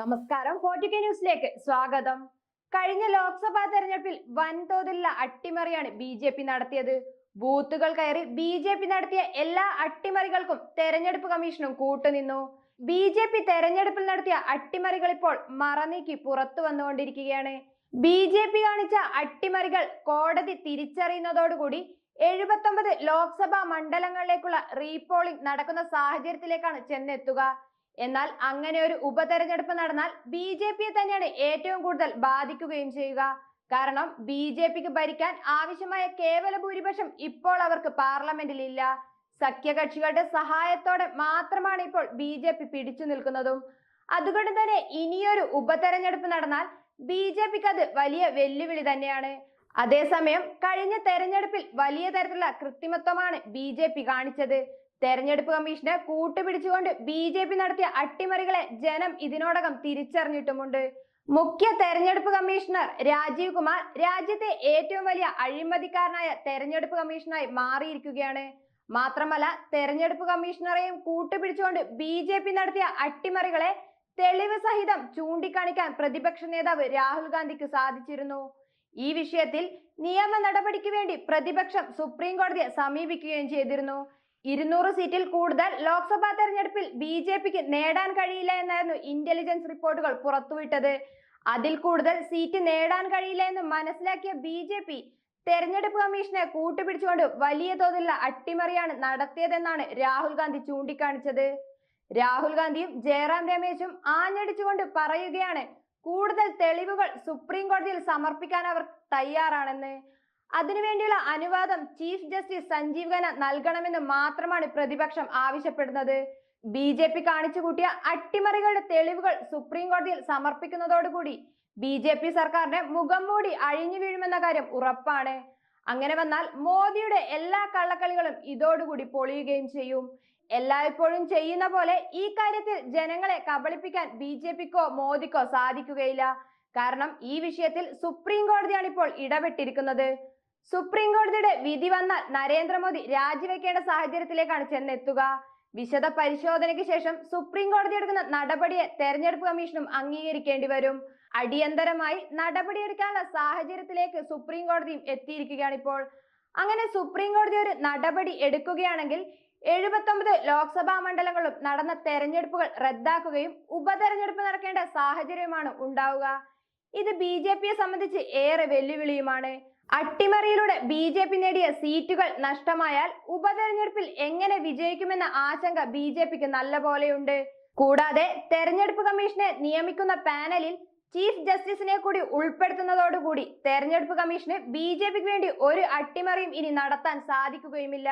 നമസ്കാരം. Forty K ന്യൂസിലേക്ക് സ്വാഗതം. കഴിഞ്ഞ ലോക്സഭാ തെരഞ്ഞെടുപ്പിൽ വൻതോതിലുള്ള അട്ടിമറിയാണ് ബി ജെ പി നടത്തിയത്. ബൂത്തുകൾ കയറി ബി ജെ പി നടത്തിയ എല്ലാ അട്ടിമറികൾക്കും തെരഞ്ഞെടുപ്പ് കമ്മീഷനും കൂട്ടുനിന്നു. ബി ജെ പി തെരഞ്ഞെടുപ്പിൽ നടത്തിയ അട്ടിമറികൾ ഇപ്പോൾ മറനീക്കി പുറത്തു വന്നുകൊണ്ടിരിക്കുകയാണ്. ബി ജെ പി കാണിച്ച അട്ടിമറികൾ കോടതി തിരിച്ചറിയുന്നതോടുകൂടി എഴുപത്തൊമ്പത് ലോക്സഭാ മണ്ഡലങ്ങളിലേക്കുള്ള റീപോളിംഗ് നടക്കുന്ന സാഹചര്യത്തിലേക്കാണ് ചെന്നെത്തുക. എന്നാൽ അങ്ങനെ ഒരു ഉപതെരഞ്ഞെടുപ്പ് നടന്നാൽ ബി ജെ പിയെ തന്നെയാണ് ഏറ്റവും കൂടുതൽ ബാധിക്കുകയും ചെയ്യുക. കാരണം ബി ജെ പിക്ക് ഭരിക്കാൻ ആവശ്യമായ കേവല ഭൂരിപക്ഷം ഇപ്പോൾ അവർക്ക് പാർലമെന്റിൽ ഇല്ല സഖ്യകക്ഷികളുടെ സഹായത്തോടെ മാത്രമാണ് ഇപ്പോൾ ബി ജെ പി പിടിച്ചു നിൽക്കുന്നതും. അതുകൊണ്ട് തന്നെ ഇനിയൊരു ഉപതെരഞ്ഞെടുപ്പ് നടന്നാൽ ബി ജെ പിക്ക് അത് വലിയ വെല്ലുവിളി തന്നെയാണ്. അതേസമയം കഴിഞ്ഞ തെരഞ്ഞെടുപ്പിൽ വലിയ തരത്തിലുള്ള കൃത്രിമത്വമാണ് ബി ജെ പി കാണിച്ചത്. തെരഞ്ഞെടുപ്പ് കമ്മീഷനെ കൂട്ടുപിടിച്ചുകൊണ്ട് ബി ജെ പി നടത്തിയ അട്ടിമറികളെ ജനം ഇതിനോടകം തിരിച്ചറിഞ്ഞിട്ടുമുണ്ട്. മുഖ്യ തെരഞ്ഞെടുപ്പ് കമ്മീഷണർ രാജീവ് കുമാർ രാജ്യത്തെ ഏറ്റവും വലിയ അഴിമതിക്കാരനായ തെരഞ്ഞെടുപ്പ് കമ്മീഷണറായി മാറിയിരിക്കുകയാണ്. മാത്രമല്ല തെരഞ്ഞെടുപ്പ് കമ്മീഷണറെയും കൂട്ടുപിടിച്ചുകൊണ്ട് ബി ജെ പി നടത്തിയ അട്ടിമറികളെ തെളിവ് സഹിതം ചൂണ്ടിക്കാണിക്കാൻ പ്രതിപക്ഷ നേതാവ് രാഹുൽ ഗാന്ധിക്ക് സാധിച്ചിരുന്നു. ഈ വിഷയത്തിൽ നിയമ നടപടിക്ക് വേണ്ടി പ്രതിപക്ഷം സുപ്രീം കോടതിയെ സമീപിക്കുകയും ചെയ്തിരുന്നു. ഇരുന്നൂറ് സീറ്റിൽ കൂടുതൽ ലോക്സഭാ തെരഞ്ഞെടുപ്പിൽ ബി ജെ പിക്ക് നേടാൻ കഴിയില്ല എന്നായിരുന്നു ഇന്റലിജൻസ് റിപ്പോർട്ടുകൾ പുറത്തുവിട്ടത്. അതിൽ കൂടുതൽ സീറ്റ് നേടാൻ കഴിയില്ല എന്ന് മനസ്സിലാക്കിയ ബി ജെ പി തെരഞ്ഞെടുപ്പ് കമ്മീഷനെ കൂട്ടുപിടിച്ചുകൊണ്ട് വലിയ തോതിലുള്ള അട്ടിമറിയാണ് നടത്തിയതെന്നാണ് രാഹുൽ ഗാന്ധി ചൂണ്ടിക്കാണിച്ചത്. രാഹുൽ ഗാന്ധിയും ജയറാം രമേശും ആഞ്ഞടിച്ചുകൊണ്ട് പറയുകയാണ് കൂടുതൽ തെളിവുകൾ സുപ്രീം കോടതിയിൽ സമർപ്പിക്കാൻ അവർ തയ്യാറാണെന്ന്. അതിനുവേണ്ടിയുള്ള അനുവാദം ചീഫ് ജസ്റ്റിസ് സഞ്ജീവ് ഖന്ന നൽകണമെന്ന് മാത്രമാണ് പ്രതിപക്ഷം ആവശ്യപ്പെടുന്നത്. ബി ജെ പി കാണിച്ചു കൂട്ടിയ അട്ടിമറികളുടെ തെളിവുകൾ സുപ്രീം കോടതിയിൽ സമർപ്പിക്കുന്നതോടുകൂടി ബി ജെ പി സർക്കാരിന്റെ മുഖം മൂടി അഴിഞ്ഞു വീഴുമെന്ന കാര്യം ഉറപ്പാണ്. അങ്ങനെ വന്നാൽ മോദിയുടെ എല്ലാ കള്ളക്കളികളും ഇതോടുകൂടി പൊളിയുകയും ചെയ്യും. എല്ലായ്പ്പോഴും ചെയ്യുന്ന പോലെ ഈ കാര്യത്തിൽ ജനങ്ങളെ കബളിപ്പിക്കാൻ ബി ജെ പിക്കോ മോദിക്കോ സാധിക്കുകയില്ല. കാരണം ഈ വിഷയത്തിൽ സുപ്രീം കോടതിയാണ് ഇപ്പോൾ ഇടപെട്ടിരിക്കുന്നത്. സുപ്രീം കോടതിയുടെ വിധി വന്നാൽ നരേന്ദ്രമോദി രാജിവെക്കേണ്ട സാഹചര്യത്തിലേക്കാണ് ചെന്നെത്തുക. വിശദ പരിശോധനയ്ക്ക് ശേഷം സുപ്രീം കോടതി എടുക്കുന്ന നടപടിയെ തെരഞ്ഞെടുപ്പ് കമ്മീഷനും അംഗീകരിക്കേണ്ടി വരും. അടിയന്തരമായി നടപടിയെടുക്കാനുള്ള സാഹചര്യത്തിലേക്ക് സുപ്രീം കോടതിയും എത്തിയിരിക്കുകയാണ് ഇപ്പോൾ. അങ്ങനെ സുപ്രീം കോടതി ഒരു നടപടി എടുക്കുകയാണെങ്കിൽ എഴുപത്തൊമ്പത് ലോക്സഭാ മണ്ഡലങ്ങളും നടന്ന തെരഞ്ഞെടുപ്പുകൾ റദ്ദാക്കുകയും ഉപതെരഞ്ഞെടുപ്പ് നടക്കേണ്ട സാഹചര്യമാണ് ഉണ്ടാവുക. ഇത് ബി ജെ പിയെ സംബന്ധിച്ച് ഏറെ വെല്ലുവിളിയുമാണ്. അട്ടിമറിയിലൂടെ ബി ജെ പി നേടിയ സീറ്റുകൾ നഷ്ടമായാൽ ഉപതെരഞ്ഞെടുപ്പിൽ എങ്ങനെ വിജയിക്കുമെന്ന ആശങ്ക ബി ജെ പിക്ക് നല്ല പോലെയുണ്ട് കൂടാതെ തെരഞ്ഞെടുപ്പ് കമ്മീഷനെ നിയമിക്കുന്ന പാനലിൽ ചീഫ് ജസ്റ്റിസിനെ കൂടി ഉൾപ്പെടുത്തുന്നതോടുകൂടി തെരഞ്ഞെടുപ്പ് കമ്മീഷന് ബി ജെ പിക്ക് വേണ്ടി ഒരു അട്ടിമറിയും ഇനി നടത്താൻ സാധിക്കുകയുമില്ല.